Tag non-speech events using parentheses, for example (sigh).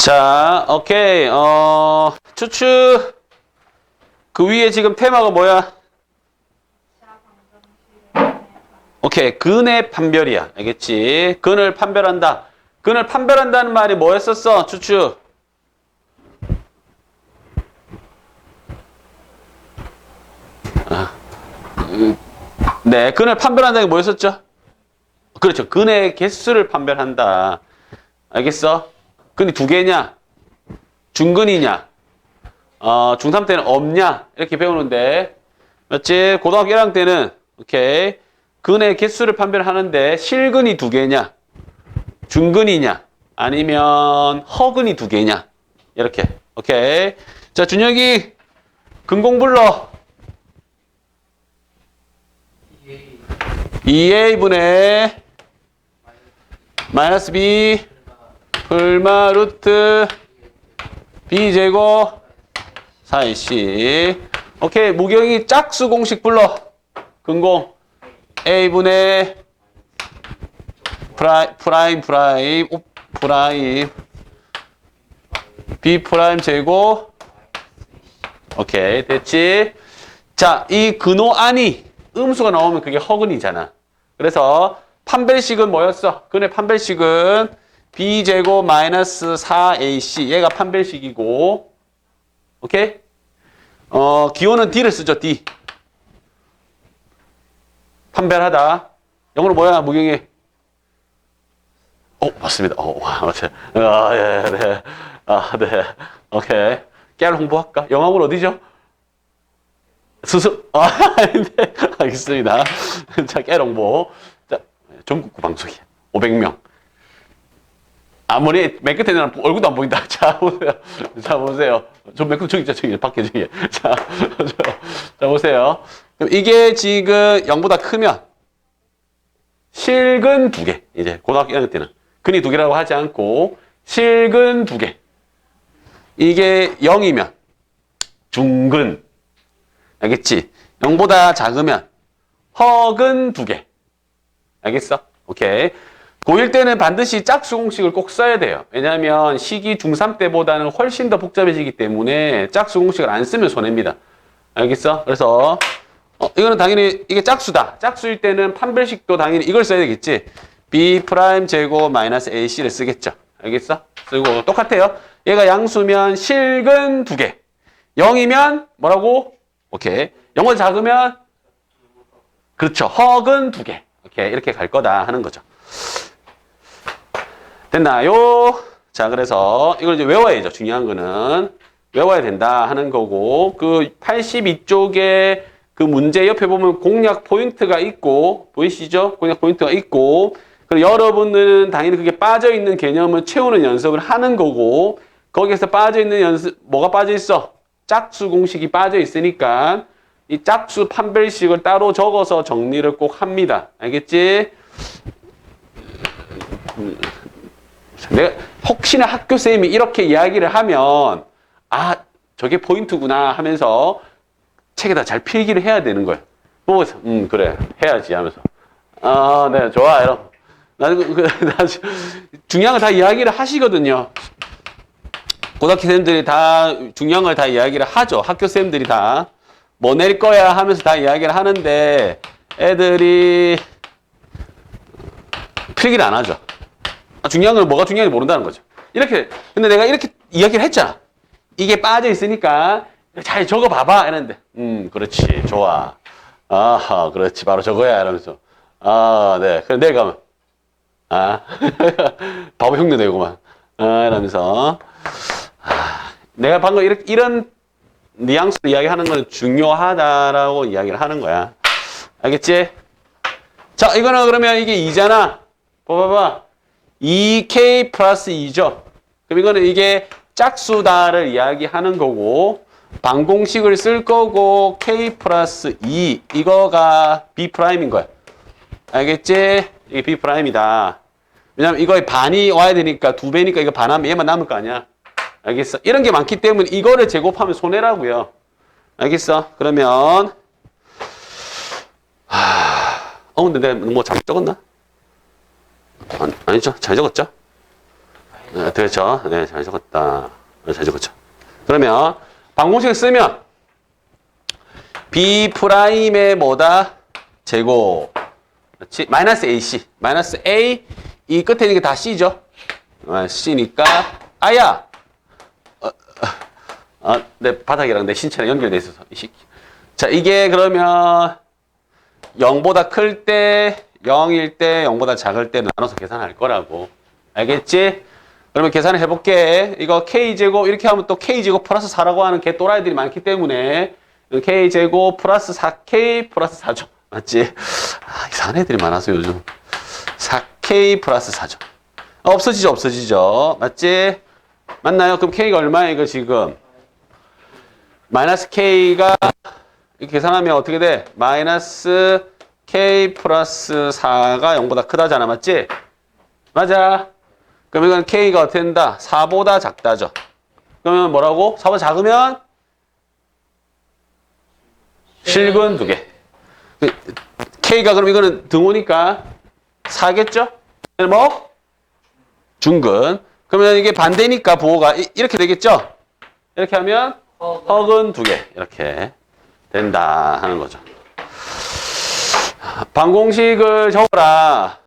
자, 오케이. 어, 추측. 그 위에 지금 테마가 뭐야? 오케이. 근의 판별이야. 알겠지? 근을 판별한다. 근을 판별한다는 말이 뭐였었어? 추측. 아, 음, 네, 근을 판별한다는 게 뭐였었죠? 그렇죠. 근의 개수를 판별한다. 알겠어? 근이 두 개냐? 중근이냐? 어, 중3 때는 없냐? 이렇게 배우는데, 맞지? 고등학교 1학년 때는, 오케이. 근의 개수를 판별하는데, 실근이 두 개냐? 중근이냐? 아니면 허근이 두 개냐? 이렇게. 오케이. 자, 준혁이, 근공 불러. 2a분의 마이너스 b 풀마 루트 b제곱 4ac 오케이 무경이 짝수 공식 불러. 근공. A분의 프라임 프라임 프라임 오 프라임. B 프라임 제곱. 오케이 됐지? 자이 근호 안이 음수가 나오면 그게 허근이잖아. 그래서 판별식은 뭐였어? 근의 판별식은 b제곱 마이너스 4ac 얘가 판별식이고. 오케이? 어 기호는 d를 쓰죠 d. 판별하다. 영어로 뭐야 무경이 어 맞습니다. 어와 맞죠 아예네. 아 네. 오케이. 깨알 홍보할까? 영어로 어디죠? 수습 아 아닌데. (laughs) 알겠습니다. (laughs) 자 깨알 홍보. 자 전국구 방송이야. 500명 아무리 맨 끝에 는 얼굴도 안 보인다. (laughs) 자, 보세요. 자, 보세요. 저맨 끝에 저기 있죠, 저기, 밖에 저기. (laughs) 자, (laughs) 자, 보세요. 그럼 이게 지금 0보다 크면 실근 두 개. 이제 고등학교 1학년 때는. 근이 두 개라고 하지 않고 실근 두 개. 이게 0이면 중근. 알겠지? 0보다 작으면 허근 두 개. 알겠어? 오케이. 고1 때는 반드시 짝수 공식을 꼭 써야 돼요. 왜냐하면 시기 중3 때보다는 훨씬 더 복잡해지기 때문에 짝수 공식을 안 쓰면 손해입니다. 알겠어? 그래서 어, 이거는 당연히 이게 짝수다. 짝수일 때는 판별식도 당연히 이걸 써야 되겠지. b 프라임 제곱 마이너스 ac를 쓰겠죠. 알겠어? 쓰고 똑같아요. 얘가 양수면 실근 두 개. 0이면 뭐라고? 오케이. 0보다 작으면 그렇죠. 허근 두 개. 오케이. 이렇게 갈 거다 하는 거죠. 됐나요? 자, 그래서 이걸 이제 외워야죠. 중요한 거는. 외워야 된다 하는 거고, 그 82쪽에 그 문제 옆에 보면 공략 포인트가 있고, 보이시죠? 공략 포인트가 있고, 그리고 여러분들은 당연히 그게 빠져 있는 개념을 채우는 연습을 하는 거고, 거기에서 빠져 있는 연습, 뭐가 빠져 있어? 짝수 공식이 빠져 있으니까, 이 짝수 판별식을 따로 적어서 정리를 꼭 합니다. 알겠지? 내가 혹시나 학교 쌤이 이렇게 이야기를 하면 아 저게 포인트구나 하면서 책에다 잘 필기를 해야 되는 거예요. 보고서 음 그래 해야지 하면서 아네 좋아 이런 나는 그, (laughs) 나 중요한 걸 다 이야기를 하시거든요. 고등학교 쌤들이 다 중요한 걸 다 이야기를 하죠. 학교 쌤들이 다 뭐 낼 거야 하면서 다 이야기를 하는데 애들이 필기를 안 하죠. 아, 중요한 건 뭐가 중요한지 모른다는 거죠. 이렇게, 근데 내가 이렇게 이야기를 했잖아. 이게 빠져 있으니까 잘 적어 봐봐. 이랬는데, 음, 그렇지. 좋아. 아하, 그렇지. 바로 저거야. 이러면서. 아, 네. 그래, 내가 가면, 아, (laughs) 바보 흉내 내고만. 아, 이러면서. 아, 내가 방금 이렇게, 이런 뉘앙스로 이야기하는 건 중요하다라고 이야기를 하는 거야. 알겠지? 자, 이거는 그러면 이게 2잖아. 봐봐봐. 2k 플러스 2죠. 그럼 이거는 이게 짝수다를 이야기하는 거고 방공식을 쓸 거고 k 플러스 2 이거가 b 프라임인 거야. 알겠지? 이게 b 프라임이다. 왜냐면 이거의 반이 와야 되니까 두 배니까 이거 반하면 얘만 남을 거 아니야. 알겠어? 이런 게 많기 때문에 이거를 제곱하면 손해라고요. 알겠어? 그러면 하... 어 근데 내가 뭐 잘못 적었나? 아니, 아니 죠. 잘 적었죠? 네, 그렇죠. 네, 잘 적었다. 네, 잘 적었죠. 그러면 방공식을 쓰면 B 프라임의 뭐다? 제곱. 그렇지? 마이너스 AC. 마이너스 A. 이 끝에 있는 게 다 C죠? 아, C니까. 아야! 어, 어, 어, 내 바닥이랑 내 신체랑 연결돼 있어서. 자, 이게 그러면 0보다 클 때, 0일 때, 0보다 작을 때 나눠서 계산할 거라고. 알겠지? 그러면 계산을 해볼게. 이거 K제곱, 이렇게 하면 또 K제곱 플러스 4라고 하는 개 또라이들이 많기 때문에 K제곱 플러스 4K 플러스 4죠. 맞지? 아, 이상한 애들이 많아서 요즘. 4K 플러스 4죠. 없어지죠, 없어지죠. 맞지? 맞나요? 그럼 K가 얼마야, 이거 지금? 마이너스 K가 계산하면 어떻게 돼? 마이너스 K 플러스 4가 0보다 크다잖아. 맞지? 맞아. 그럼 이건 K가 어떻게 된다? 4보다 작다죠. 그러면 뭐라고? 4보다 작으면 실근 두 개. 그, K가 그럼 이거는 등호니까 4겠죠? 뭐? 중근. 그러면 이게 반대니까 부호가 이- 이렇게 되겠죠? 이렇게 하면 허근 두 개. 이렇게 된다 하는 거죠. 방공식을 적어라.